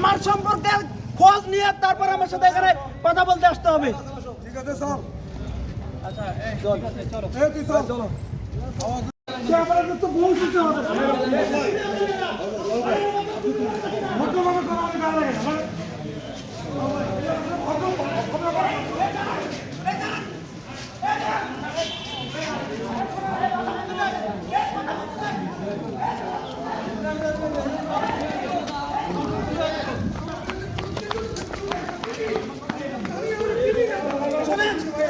আমার সম্পর্কে খোঁজ নিয়ে তারপর আমার সাথে এখানে কথা বলতে আসতে হবে। ঠিক আছে স্যার। আচ্ছা এই, চলো। চল। চলো সে আমাদের তো বলতে হবে ভদ্রভাবে কথা বলতে ভালো লাগে না। আমি আমি গণঅভ্যুত্থান থেকে উঠে আসা নেতা, গণঅভ্যুত্থান থেকে। অনেক কথা কইতেছে অনেক কথা কইতেছে এই দেন। আমি এই শোনেন, এই গণঅভ্যুত্থানের সবচেয়ে beneficiary একটা BNP বাংলাদেশ দল।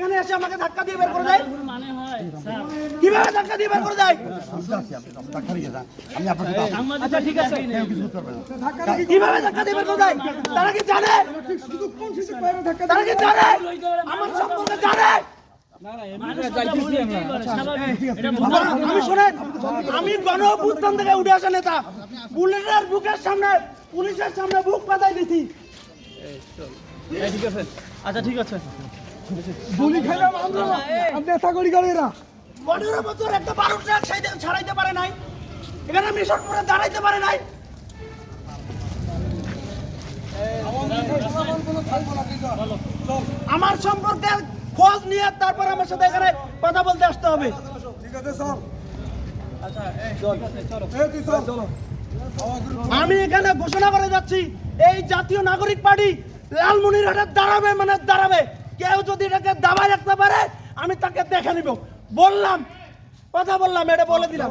এখানে এসে আমাকে ধাক্কা দিয়ে বের করে দেয়? কীভাবে ধাক্কা দিয়ে বের করে দেয়? আচ্ছা ঠিক আছে। কীভাবে ধাক্কা দিয়ে বের করে দেয়? তারা কি জানে? তারা কি জানে? আমার সম্পর্কে জানে? আমি শোনেন আমি গণ অভ্যুত্থান থেকে উঠে আসা নেতা। বুলেটের বুকের সামনে পুলিশের সামনে বুক পাতাই দিছি। ঠিক আছে আচ্ছা ঠিক আছে। গুলি খেলাম আমরা আমি নেতা করি গাড়িরা পনেরো বছর একটা বারো ট্রাক ছাড়াইতে পারে নাই। এখানে মিশনপুরে দাঁড়াইতে পারে নাই। আমার সম্পর্কে খোঁজ নিয়ে তারপর আমার সাথে এখানে কথা বলতে আসতে হবে। ঠিক আছে আচ্ছা আমি এখানে ঘোষণা করে যাচ্ছি এই জাতীয় নাগরিক পার্টি লালমনিরহাটে দাঁড়াবে মানে দাঁড়াবে। কেউ যদি এটাকে দাবা রাখতে পারে, আমি তাকে দেখে নিব। বললাম, কথা বললাম, এটা বলে দিলাম।